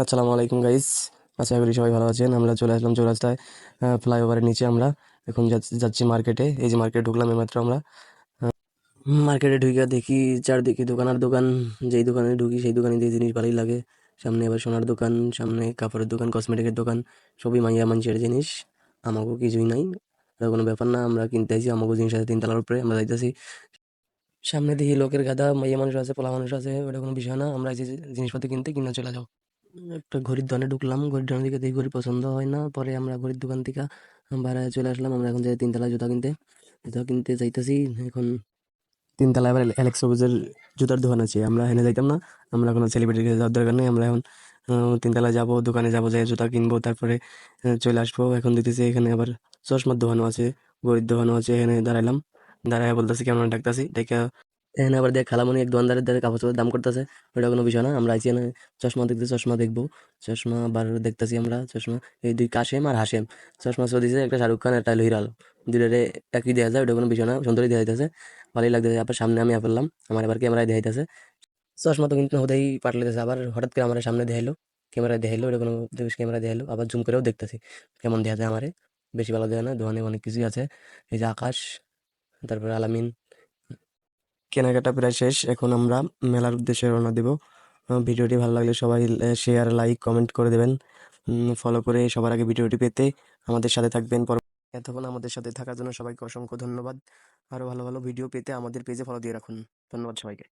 আসসালামু আলাইকুম গাইস আশা করি সবাই ভালো আছেন। আমরা চলে আসলাম চৌরাস্তায় ফ্লাইওভারের নিচে আমরা। এখন যাচ্ছি মার্কেটে এই যে মার্কেটে ঢুকলাম এইমাত্র আমরা। মার্কেটে ঢুকে দেখি চারদিকে দোকান আর দোকান। যেই দোকানে ঢুকি সেই দোকানে দিয়ে জিনিস ভালোই লাগে। সামনে আবার সোনার দোকান, সামনে কাপড়ের দোকান কসমেটিকের দোকান। সবই মাইয়া মানুষের জিনিস। আমাকেও কিছুই নাই। ওটা কোনো ব্যাপার না, আমরা কিনতে আইছি, আমাকেও জিনিস আছে তিনতলার উপরে, আমরা যাইতেছি। সামনে দেখি লোকের গাদা মাইয়া মানুষ আছে, পোলা মানুষ আছে, ওটা কোনো বিষয় না। আমরা এই যে জিনিসপাতি কিনতে, কিনে চলে যাও। একটা ঘড়ির দোকানে ঢুকলাম। ঘড়ির দোকান থেকে দেখি ঘড়ি পছন্দ হয় না। পরে আমরা ঘড়ির দোকান থেকে বাইরে চলে আসলাম। আমরা এখন যাই তিনতলা জুতা কিনতে। জুতা কিনতে যাইতেছি। এখন তিনতলা এবার অ্যালেক্স জুতার দোকান আছে। আমরা এখানে যাইতাম না। আমরা কোনো সেলিব্রিটি যাওয়ার দরকার নেই। আমরা এখন তিনতলা যাব, দোকানে যাব, যাই জুতা কিনবো, তারপরে চলে আসব। এখন দিতেছি এখানে আবার চশমার দোকানও আছে, ঘড়ির দোকানও আছে। এখানে দাঁড়াইলাম। দাঁড়ায় বলতেছি, কেমন ডাকতেছি? দেখে এখানে আবার দেখ খালামণি এক দোকানদারের দ্বারা কাপড় চোপড়ের দাম করতেছে। ওটা কোনো বিষয় না। আমরা আইছি এখানে চশমা দেখতে, চশমা দেখব। চশমা আবার দেখতেছি আমরা, চশমা। এই দুই কাশেম আর হাসেম চশমা শো দিছে একটা শাহরুখ খান, একটা হিরাল। দুটারে একই দেওয়া যায় ওটা কোনো বিষয় না। সুন্দরই দেওয়া যাইতেছে ভালোই লাগতেছে। আবার সামনে আমি আপেলাম আমার এবার ক্যামেরায় দেখাইতেছে চশমা তো কিন্তু হতেই পারলেতেছে আবার হঠাৎ করে আমার সামনে দেখাইলো। ক্যামেরায় দেখাইলো ওটা কোনো ক্যামেরা দেখাইলো। আবার জুম করেও দেখতেছি কেমন দেখা যায় আমারে। বেশি ভালো দেয় না। দোকানে অনেক কিছুই আছে। এই যে আকাশ, তারপরে আলামিন। কেনাকাটা প্রায় শেষ। এখন আমরা মেলার উদ্দেশ্যে রওনা দেব। ভিডিওটি ভালো লাগলে সবাই শেয়ার লাইক কমেন্ট করে দেবেন। ফলো করে সবার আগে ভিডিওটি পেতে আমাদের সাথে থাকবেন। পর এতক্ষণ আমাদের সাথে থাকার জন্য সবাইকে অসংখ্য ধন্যবাদ। আরও ভালো ভালো ভিডিও পেতে আমাদের পেজে ফলো দিয়ে রাখুন। ধন্যবাদ সবাইকে।